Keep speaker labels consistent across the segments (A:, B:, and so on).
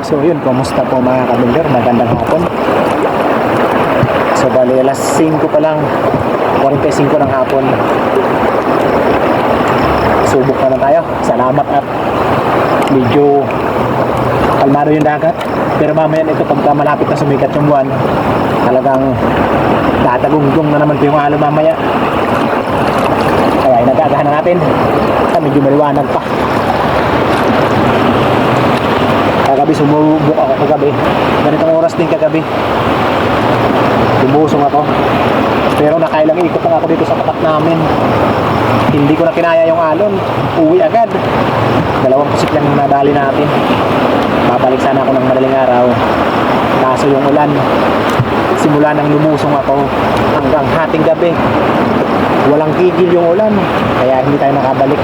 A: So yun, kumusta po mga kabinder? Magandang hapon. So bali alas 5 pa lang, 45 ng hapon. Subok na lang tayo. Salamat at medyo kalmado yung dagat. Pero mamaya ito pagka malapit na sumikat yung buwan, talagang tatagungdong na naman ito yung alo mamaya. Kaya inagagahan na natin. At medyo maliwanag pa. Kagabi sumubok ako kagabi. Ganitong oras din kagabi. Lumusong ako. Pero nakailang ikot lang ako dito sa tapat namin. Hindi ko na kinaya yung alon. Uwi agad. Dalawang pusit lang nadali natin. Babalik sana ako ng madaling araw. Kaso yung ulan. Simula nang lumusong ako hanggang hating gabi. Walang tigil yung ulan. Kaya hindi tayo nakabalik.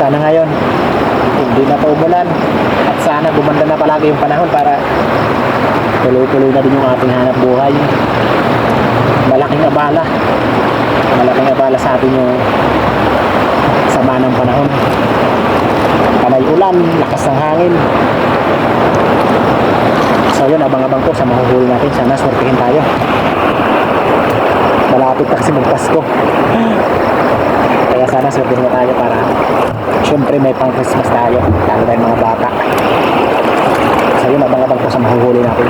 A: Sana ngayon, hindi na pa umulan. At sana gumanda na palagi yung panahon para tuloy-tuloy na din yung ating hanap buhay. Malaking abala. Malaking abala sa atin yung sama ng panahon. Panay ulan, lakas ng hangin. So yun, abang-abang ko sa mahuhuli natin. Sana swertihin tayo. Malapit na kasi magpasko. Kaya sana swertihin na tayo para syempre may pang Christmas tayo. Lalo tayong mga bata. So yun, abang-abang ko sa mahuhuli natin.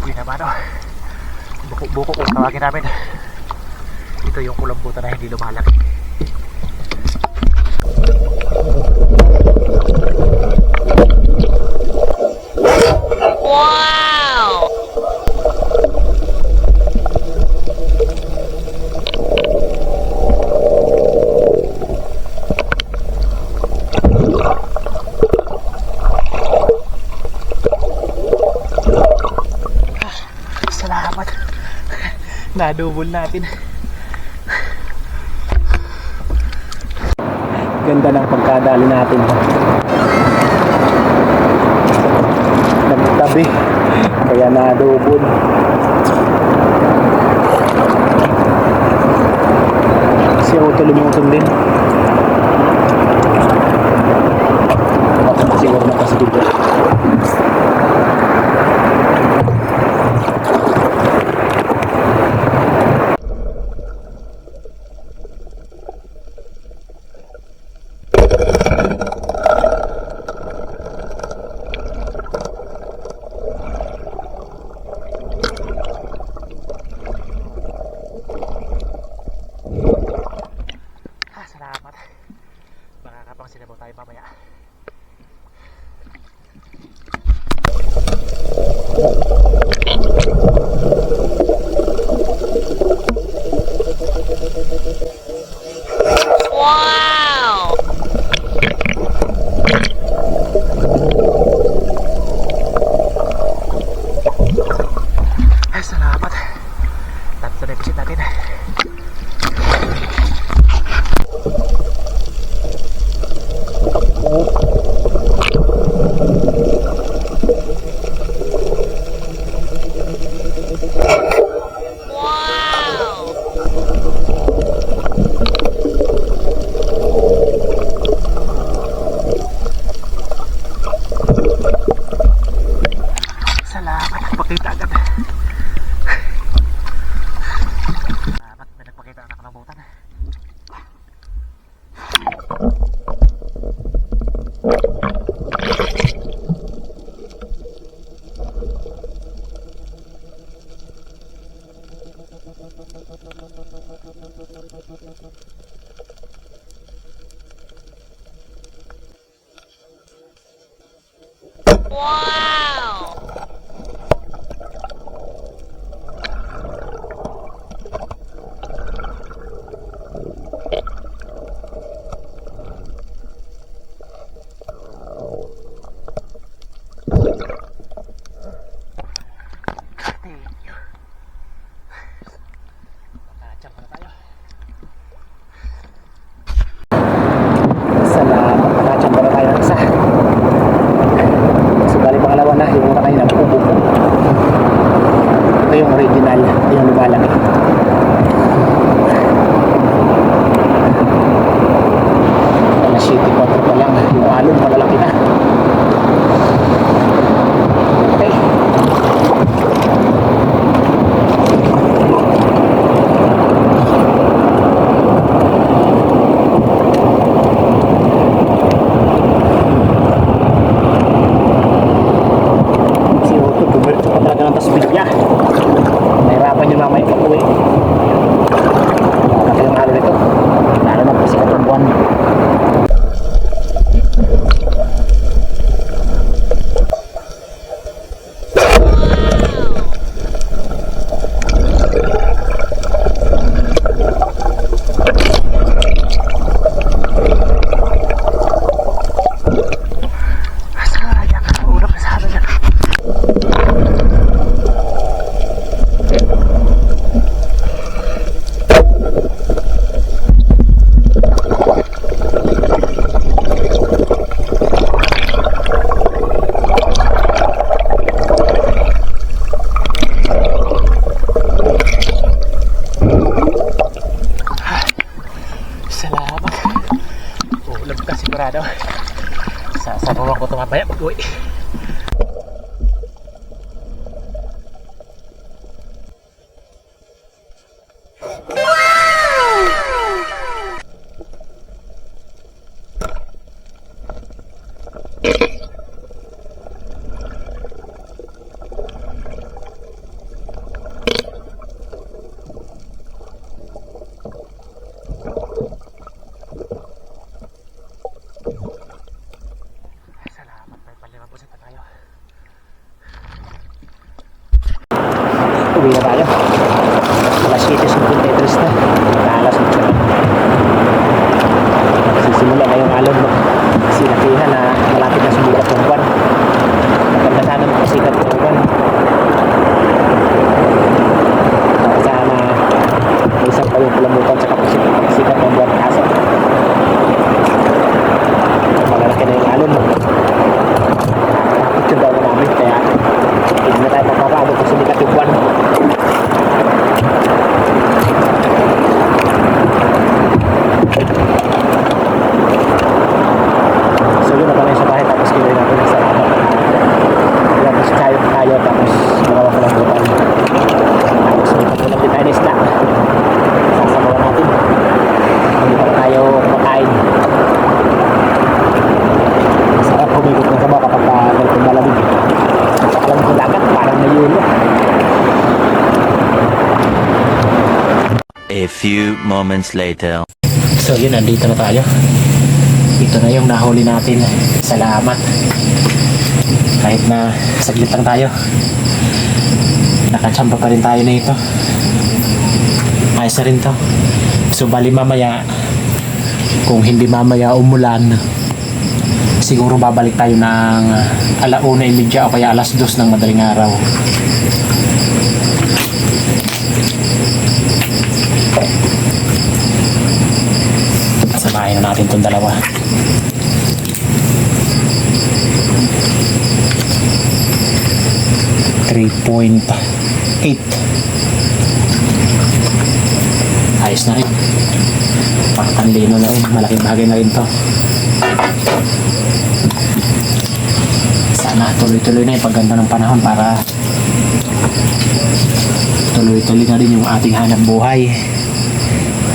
A: Uy na ba no? Buko-buko kung tawagin namin. Ito yung kulambutan na hindi lumalaki.
B: Wow!
A: Salamat. Nadubol natin. Ganda ng pagkadali natin. Nagtabi. Kaya nadubol. Si Auto lumutong din. Siguro na kasi dito. Delikado. Sasabawan ko ito mamaya. May palimapusin pa tayo. Uwi na tayo. Alas 7.53 na. Alas 8 na. Sisimula na yung alon mo. Sinakihan na malapit na sumikat yung buwan. Maganda sana makasikat yung buwan. Para sana may isang pa yung pulamutan sa kapasikat ng buwan kaso. Malalaki na yung alon mo. Tapos yung daw namin kaya hindi na tayo magpapabot kung sumikat yung buwan. So yun na pala yung sa bahay tapos kiloy natin sa ano. Tapos tayo tayo tapos magawa ko ng butan. Tapos may patulang din tayo ng isda. Sasabawan natin. Hindi pa tayo kumakain. Masarap humigit ng sabaw kapag uh, ganitong malamig. Alam ko dagat parang may yulo.
C: A few moments later.
A: So yun, nandito na tayo. Ito na yung nahuli natin. Salamat. Kahit na saglit lang tayo. Nakachamba pa rin tayo na ito. Ayos rin to. So bali mamaya, kung hindi mamaya umulan, siguro babalik tayo ng alauna imidya o kaya alas dos ng madaling araw. Natin itong dalawa. Three point eight. Ayos na rin. Pakatandino na rin. Malaking bagay na rin to. Sana tuloy-tuloy na yung pagganda ng panahon para tuloy-tuloy na rin yung ating hanap buhay.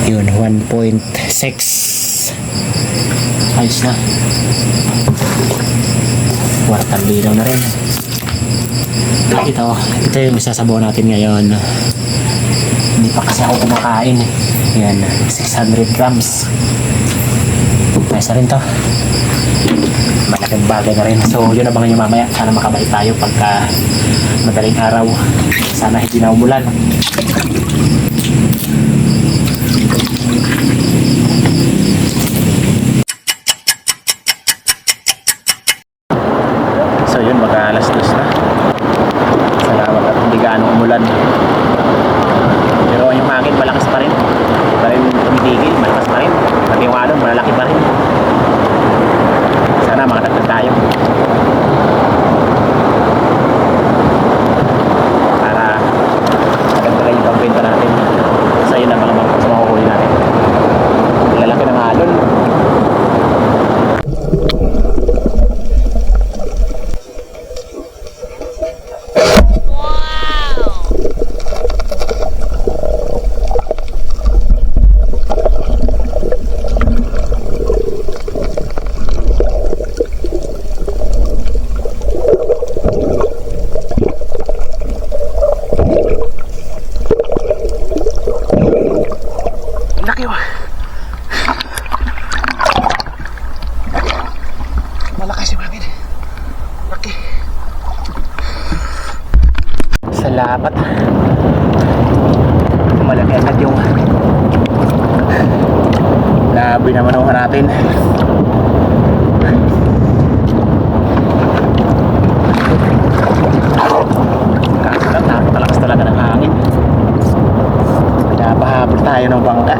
A: Yun, 1.6. Ayos na. Kwartang linaw na rin. Ito, ito yung isasabaw natin ngayon. Hindi pa kasi ako kumakain. Yan, 600 grams. Na rin to. Malaking bagay na rin. So, yun abangan nyo mamaya. Sana makabalik tayo pagka madaling araw. Sana hindi na umulan. So yun, mag alas dos na. Salamat at hindi gaano umulan. Pero yung hangin malakas pa rin. Hindi pa rin tumitigil, malakas pa rin. Pati yung alon, malalaki pa rin. Sana makatagdag tayo. Para maganda rin yung pagbenta natin. Sa yun ang mga mga sa makuhuli natin. Lalaki ng alon.
B: Wow!
A: Laki ba? Malakas yung hangin. Laki. Salamat. Malaki agad yung na binamanuhan natin. Kaso lang, napakalakas talaga ng hangin. Pinapahabol tayo ng bangka.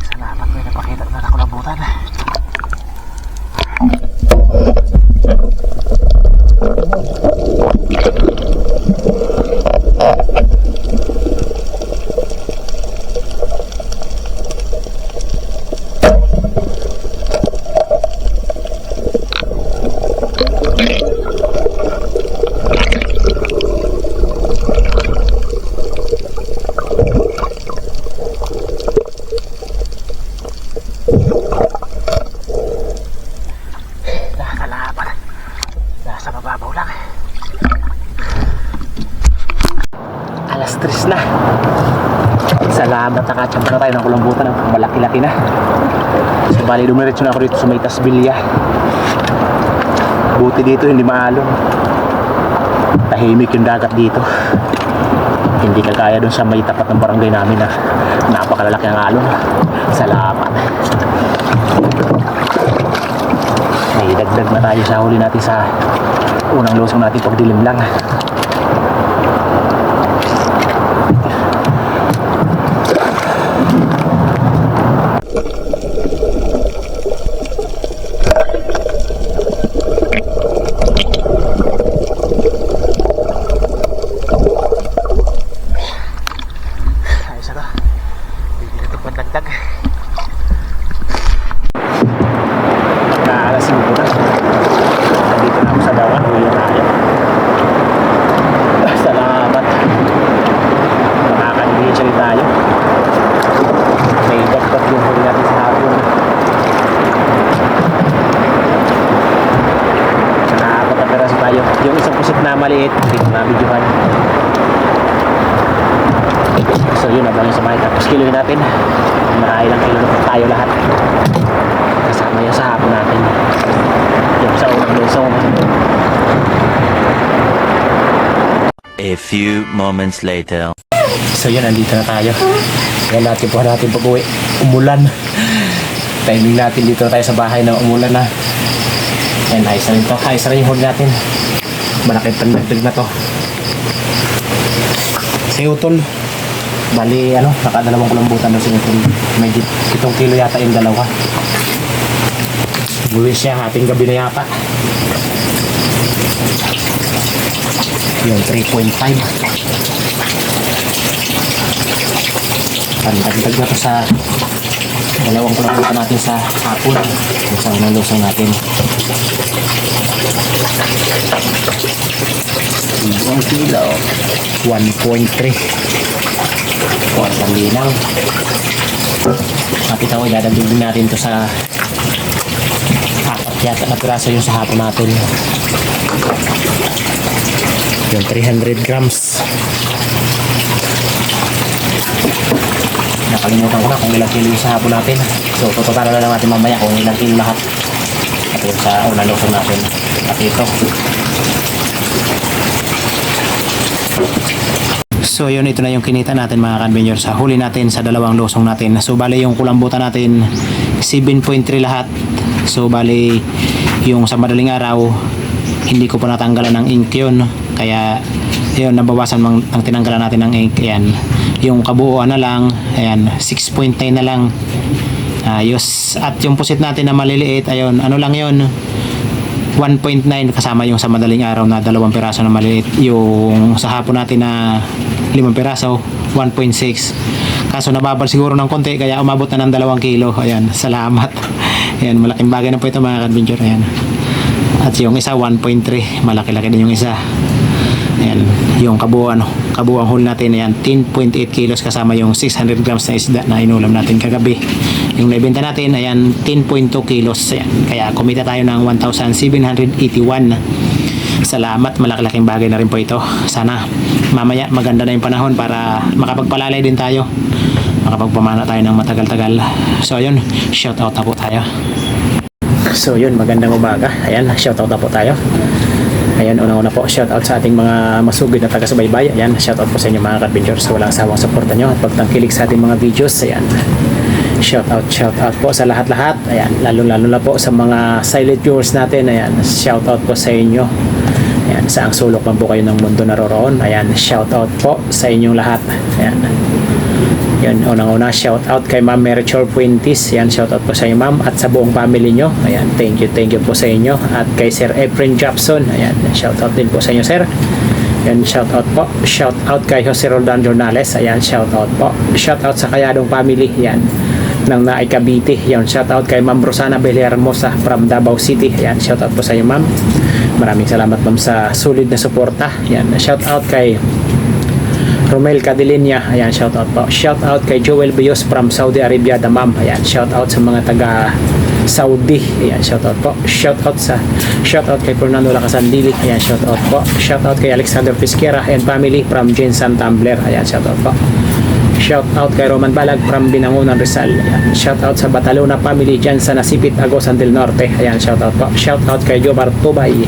A: Salamat may napakita na ako ng butan. Nasa laban. Nasa mababaw lang. Alas tres na. Salamat nakachamba na tayo ng kulambutan ng malaki-laki na. So bali dumiretso na ako dito sa may Tasbilya. Buti dito hindi maalon. Tahimik yung dagat dito. Hindi kagaya dun sa may tapat ng barangay namin na napakalalaki ang alon. Salamat. May dagdag na tayo sa huli natin sa unang lusong natin pagdilim lang. Ayos na to. Hindi na ito pandagdag. Naalasin ko na. Nandito na ako sa dawan. Uwi na tayo. Ah, Salamat. Makaka-engage rin tayo. May dagdag yung huli natin sa hapon. Nakakot na peraso tayo. Yung isang pusit na maliit, na-videohan. So yun, abangan sa bahay. Tapos kiloin natin. Nakailang kilo na tayo lahat. Kasama yung sa hapon natin. Yung sa unang lesson.
C: A few moments later.
A: So yun, nandito na tayo. Yan natin po natin pag-uwi. Umulan. Timing natin dito na tayo sa bahay na umulan na. Yan, ayos na rin to. Ayos na rin yung huli natin. Malaking pandagdag na to. Si Utol. Bali, ano, nakadalawang kulambutan na si Utol. May git- itong kilo yata yung dalawa. Buwi siya, ating gabi na yata. Yung 3.5. Pandagdag na to sa dalawang kulambutan natin sa hapon. Sa unang lusong natin. Ibang kilo. 1.3. O, isang linang. Kapit ako, idadagdag din natin to sa apat yata na piraso yung sa hapon natin. Yung 300 grams. Nakalimutan ko na kung ilang kilo yung sa hapon natin. So, tututaran na lang natin mamaya kung ilang kilo lahat. At yung sa unang lusong natin. At ito. So yun, ito na yung kinita natin mga conveyor sa huli natin sa dalawang lusong natin. So bali yung kulambutan natin 7.3 lahat. So bali yung sa madaling araw hindi ko pa natanggalan ng ink yun. Kaya yun, nabawasan mang, ang tinanggalan natin ng ink. Ayan. Yung kabuuan na lang, ayan, 6.9 na lang. Ayos. At yung pusit natin na maliliit, ayun, ano lang yun, 1.9 kasama yung sa madaling araw na dalawang piraso na maliit. Yung sa hapon natin na limang piraso, 1.6. Kaso nababal siguro ng konti kaya umabot na ng dalawang kilo. Ayan, salamat. Ayan, malaking bagay na po ito mga adventure. Ayan. At yung isa 1.3, malaki-laki din yung isa. Ayan, yung kabuuan, kabuuan hole natin, ayan, 10.8 kilos kasama yung 600 grams na isda na inulam natin kagabi. Yung naibenta natin, ayan, 10.2 kilos. Ayan, kaya kumita tayo ng 1,781. Salamat, malaki-laking bagay na rin po ito. Sana mamaya maganda na yung panahon para makapagpalalay din tayo. Makapagpamana tayo ng matagal-tagal. So ayun, shout out na po tayo. So yun, magandang umaga. Ayan, shoutout na po tayo. Ayan, una-una po, shoutout sa ating mga masugid na taga-subaybay. Ayan, shoutout po sa inyo mga ka-adventures sa walang sawang suporta nyo at pagtangkilik sa ating mga videos. Ayan, shoutout, shoutout po sa lahat-lahat. Ayan, lalo-lalo na po sa mga silent viewers natin. Ayan, shoutout po sa inyo. Ayan, saang sulok man po kayo ng mundo naroroon. Ayan, shoutout po sa inyong lahat. Ayan. Yan, unang-una, shout out kay Ma'am Merichor Fuentes. Yan, shout out po sa inyo, Ma'am, at sa buong family nyo. Ayan, thank you, thank you po sa inyo. At kay Sir Efren Japson. Ayan, shout out din po sa inyo, Sir. Yan, shout out po. Shout out kay Jose Roldan Jornales. Ayan, shout out po. Shout out sa Kayadong family. Yan. ng Naay. Yan, shout out kay Ma'am Rosana Belhermosa from Davao City. Yan, shout out po sa iyo, Ma'am. Maraming salamat, Ma'am, sa solid na suporta. Yan, shout out kay Romel Cadilinia, ayan, shout out po. Shout out kay Joel Bios from Saudi Arabia, Damam. Ayan, shout out sa mga taga Saudi. Ayan, shout out po. Shout out sa shout out kay Fernando Lacasandili. Ayan, shout out po. Shout out kay Alexander Pisquera and family from Jensen Tumbler. Ayan, shout out po. Shout out kay Roman Balag from Binangonan Rizal. Ayan. Shout out sa Batalona family dyan sa Nasipit, Agosan del Norte. Ayan, shout out po. Shout out kay Jobar Tubay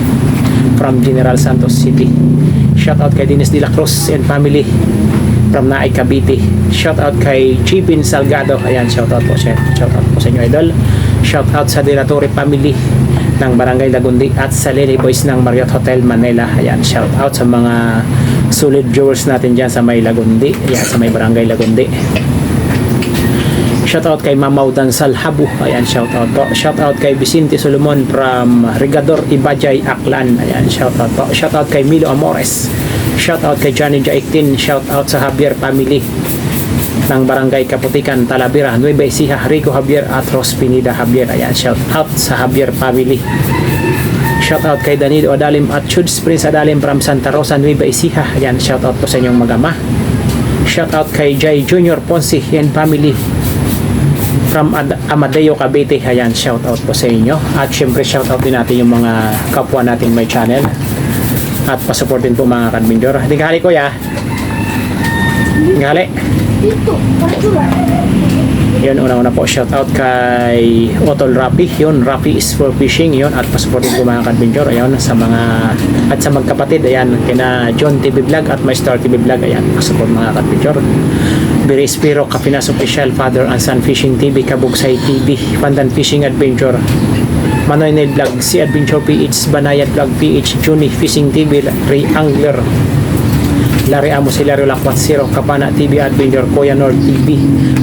A: from General Santos City. Shout out kay Dennis De La Cruz and family from Naay Cavite. Shout out kay Chipin Salgado. Ayan, shout out po siya. Shout out po sa inyo idol. Shout out sa Dilatore family ng Barangay Lagundi at sa Lily Boys ng Marriott Hotel Manila. Ayan, shout out sa mga solid viewers natin dyan sa may Lagundi. Ayan, sa may Barangay Lagundi. Shout out kay Mamaw Dansal Habu. Ayan, shout out po. Shout out kay Vicente Solomon from Rigador Ibajay Aklan. Ayan, shout out po. Shout out kay Milo Amores. Shout out kay Johnny Jaitin. Shout out sa Javier family ng Barangay Kaputikan, Talavera, Nueva Ecija, Rico Javier at Ros Pinida Javier. Ayan, shout out sa Javier family. Shout out kay Danilo Adalim at Chuds Prince Adalim from Santa Rosa, Nueva Ecija. Ayan, shout out po sa inyong magama. Shout out kay Jay Junior Ponce and family from Ad- Amadeo Cavite. Ayan, shout out po sa inyo. At syempre shout out din natin yung mga kapwa natin may channel. At pasupport din po mga kadminjor. Hindi ka hali kuya. Hindi ka hali. Yun, una-una po, shout out kay Otol Rapi. Yun, Rapi is for fishing. Yun, at pasupport din po mga kadminjor. Ayun, sa mga, at sa magkapatid, ayan, kina John TV Vlog at My Star TV Vlog. Ayan, pasupport mga kadminjor. Biri Spiro, Kapinas Official, Father and Son Fishing TV, Kabugsay TV, Pandan Fishing Adventure, Manoy Nail Vlog, Si Adventure PH, Banayad Vlog PH, Juni Fishing TV, Ray Angler, Larry Amos, Hilario Lakwat Zero, Kapana TV Adventure, Kuya Nord TV,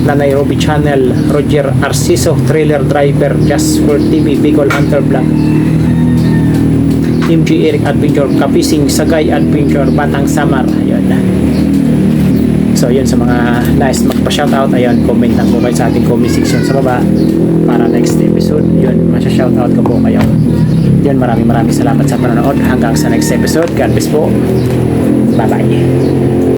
A: Nanay Roby Channel, Roger Arciso, Trailer Driver, Just for TV, Bicol Hunter Vlog, MG Eric Adventure, Kapising, Sagay Adventure, Batang Samar, ayun. So yun sa mga nice magpa-shoutout ayun comment lang po kayo sa ating comment section sa baba. Para next episode yun masya-shoutout ko po kayo yun maraming maraming salamat sa panonood. Hanggang sa next episode. God bless po. Bye bye